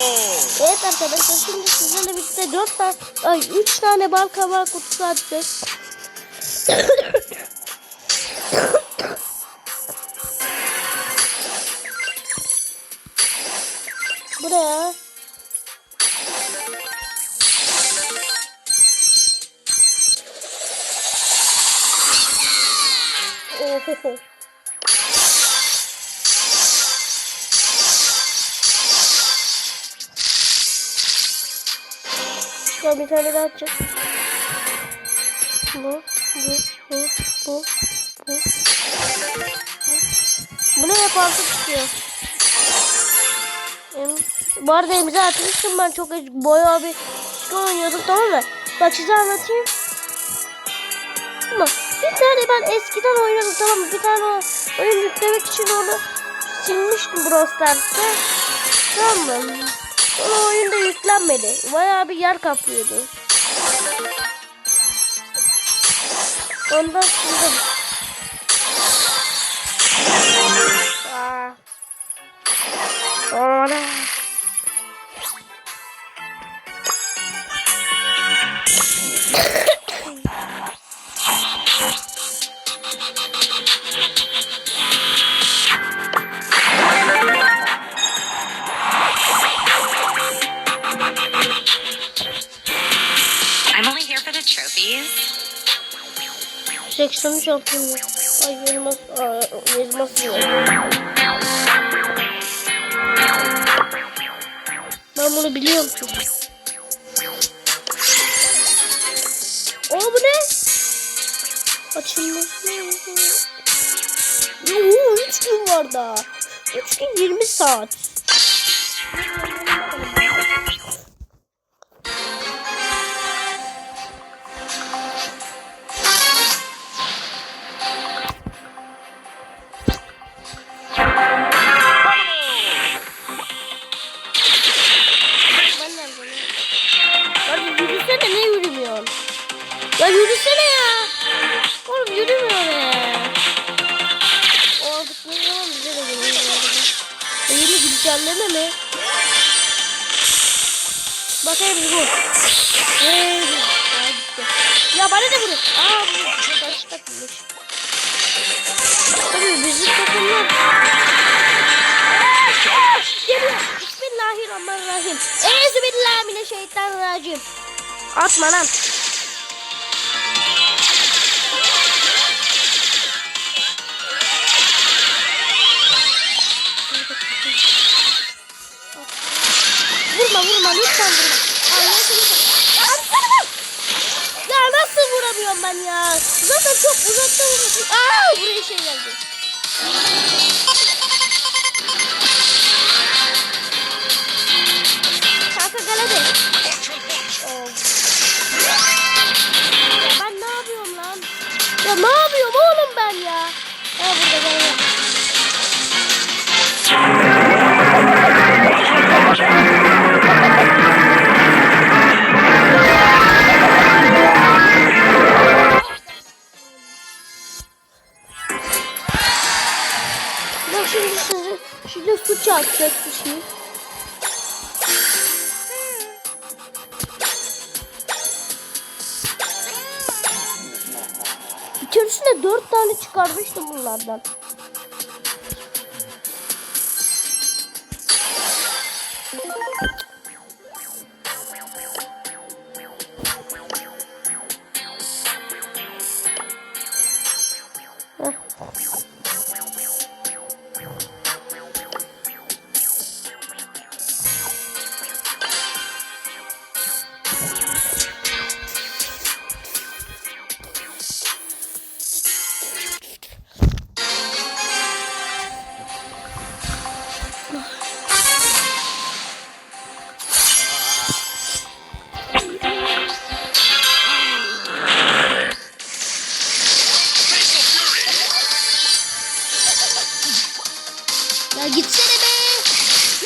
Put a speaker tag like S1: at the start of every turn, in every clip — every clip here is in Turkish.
S1: Evet arkadaşlar şimdi sizlerle birlikte 4 tane, ay 3 tane bal kabağı kutusu açacağız. Buraya. Oho. Şuradan bir tane daha açacağız. Bu, bu, bu, bu, bu. Bu ne hep altı çıkıyor. Bu arada imza atmıştım ben çok boya bir şey oynuyordum tamam mı? Bak size anlatayım. Ama bir tane ben eskiden oynadım tamam mı? Bir tane oyun yüklemek için onu silmiştim Brawl Stars'ta. Tamam mı? Sonra oyunda yüklenmedi. Bayağı bir yer kaplıyordu. Ondan sildim. Aa. Ana.
S2: Trophies.
S1: 83 altın mı? Ay elmas, elmas yok. Ben bunu biliyorum çünkü. Aa bu ne? Açılmış. Yoo 3 gün var daha. 3 gün 20 saat. E, Yeni güncelleme mi? Bakayım bu. Gitti. Ya bana da vurun. Aa bu karşı takılmış. Tabii bizim takımlar. Geliyor. Bismillahirrahmanirrahim. Euzubillahimineşşeytanirracim. Atma lan. Zaten çok uzakta vurmuşum. Aa buraya şey geldi. Şimdi sizi şimdi su çarpacak bir şey. İçerisinde dört tane çıkarmıştım bunlardan. Ya gitsene be.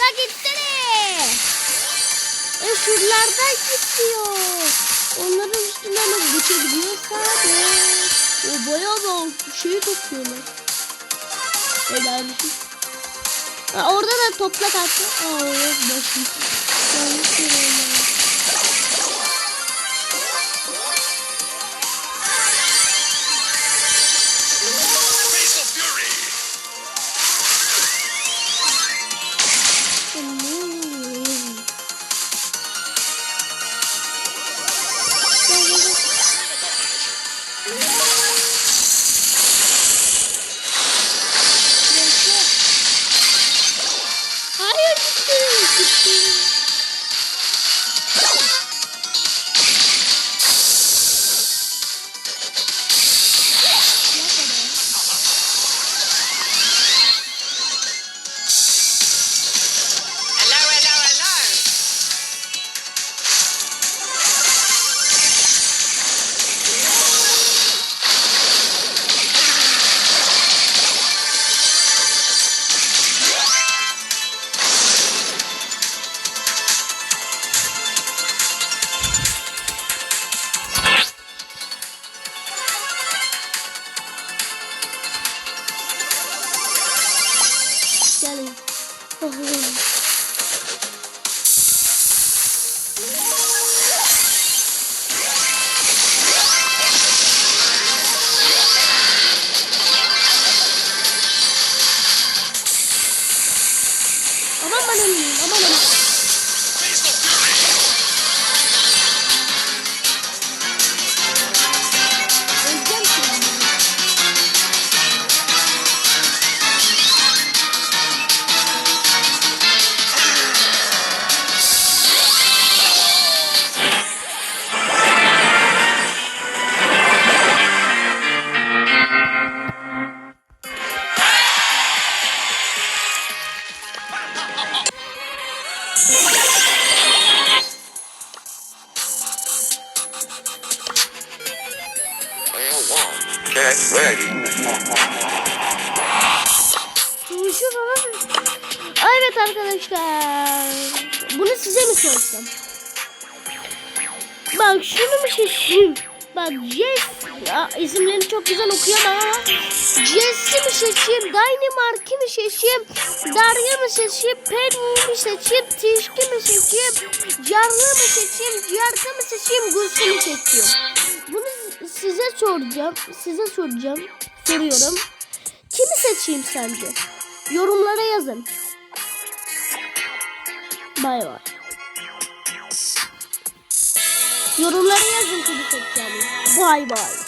S1: Ya gitsene. E şuralardan gidiyor. Onların üstünden nasıl geçebiliyorsa de. O bayağı da şeyi topluyorlar. Helal orada da toprak attı. Aa, başım.
S3: Get
S1: Oh, Evet arkadaşlar. Bunu size mi sorsam? Bak şunu mu seçeyim? Bak Jess. Ya, isimlerini çok güzel okuyamam ama. Jess'i mi seçeyim? Dynamite'i mi seçeyim? Darya mı seçeyim? Penny mi seçeyim? Tişki mi seçeyim? Carlı mı seçeyim? Ciarka mı seçeyim? Gülsü mü seçeyim? Size soracağım. Size soracağım. Soruyorum. Kimi seçeyim sence? Yorumlara yazın. Bay bay. Yorumlara yazın kimi seçeceğinizi. Bay bay.